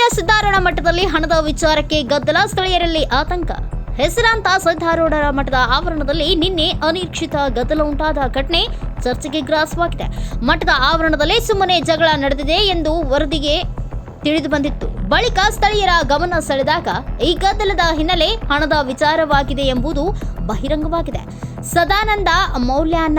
ಜಿಲ್ಲೆಯ ಸಿದ್ದಾರೂಢ ಮಠದಲ್ಲಿ ಹಣದ ವಿಚಾರಕ್ಕೆ ಗದ್ದಲ, ಸ್ಥಳೀಯರಲ್ಲಿ ಆತಂಕ. ಹೆಸರಾಂತ ಸಿದ್ದಾರೂಢ ಮಠದ ಆವರಣದಲ್ಲಿ ನಿನ್ನೆ ಅನಿರೀಕ್ಷಿತ ಗದ್ದಲ ಉಂಟಾದ ಘಟನೆ ಚರ್ಚೆಗೆ ಗ್ರಾಸವಾಗಿದೆ. ಮಠದ ಆವರಣದಲ್ಲಿ ಸುಮ್ಮನೆ ಜಗಳ ನಡೆದಿದೆ ಎಂದು ವರದಿಗೆ ತಿಳಿದು ಬಂದಿತ್ತು ಬಳಿಕ ಸ್ಥಳೀಯರ ಗಮನ ಸೆಳೆದಾಗ ಈ ಗದ್ದಲದ ಹಿನ್ನೆಲೆ ಹಣದ ವಿಚಾರವಾಗಿದೆ ಎಂಬುದು ಬಹಿರಂಗವಾಗಿದೆ. ಸದಾನಂದ ಮೌಲ್ಯಾನ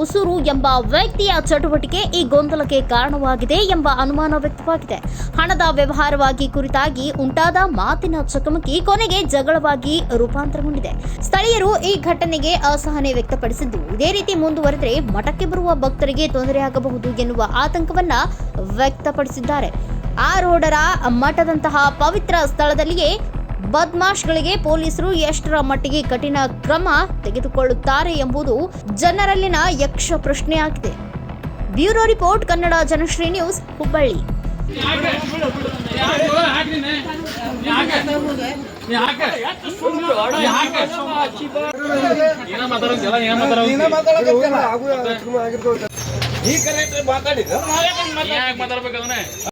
ಉಸುರು ಎಂಬ ವ್ಯಕ್ತಿಯ ಚಟುವಟಿಕೆ ಈ ಗೊಂದಲಕ್ಕೆ ಕಾರಣವಾಗಿದೆ ಎಂಬ ಅನುಮಾನ ವ್ಯಕ್ತವಾಗಿದೆ. ಹಣದ ವ್ಯವಹಾರವಾಗಿ ಕುರಿತಾಗಿ ಉಂಟಾದ ಮಾತಿನ ಚಕಮಕಿ ಕೊನೆಗೆ ಜಗಳವಾಗಿ ರೂಪಾಂತರಗೊಂಡಿದೆ. ಸ್ಥಳೀಯರು ಈ ಘಟನೆಗೆ ಅಸಹನೆ ವ್ಯಕ್ತಪಡಿಸಿದ್ದು, ಇದೇ ರೀತಿ ಮುಂದುವರೆದರೆ ಮಠಕ್ಕೆ ಬರುವ ಭಕ್ತರಿಗೆ ತೊಂದರೆಯಾಗಬಹುದು ಎನ್ನುವ ಆತಂಕವನ್ನ ವ್ಯಕ್ತಪಡಿಸಿದ್ದಾರೆ. ಆರೋಢರ ಮಠದಂತಹ ಪವಿತ್ರ ಸ್ಥಳದಲ್ಲಿಯೇ ಬದ್ಮಾಶ್ಗಳಿಗೆ ಪೊಲೀಸರು ಎಷ್ಟರ ಮಟ್ಟಿಗೆ ಕಠಿಣ ಕ್ರಮ ತೆಗೆದುಕೊಳ್ಳುತ್ತಾರೆ ಎಂಬುದು ಜನರಲ್ಲಿನ ಯಕ್ಷ ಪ್ರಶ್ನೆಯಾಗಿದೆ. Bureau report, Kannada Janashree news, Hubballi. ಮಾತಾಡ್ಬೇಕು ಏನ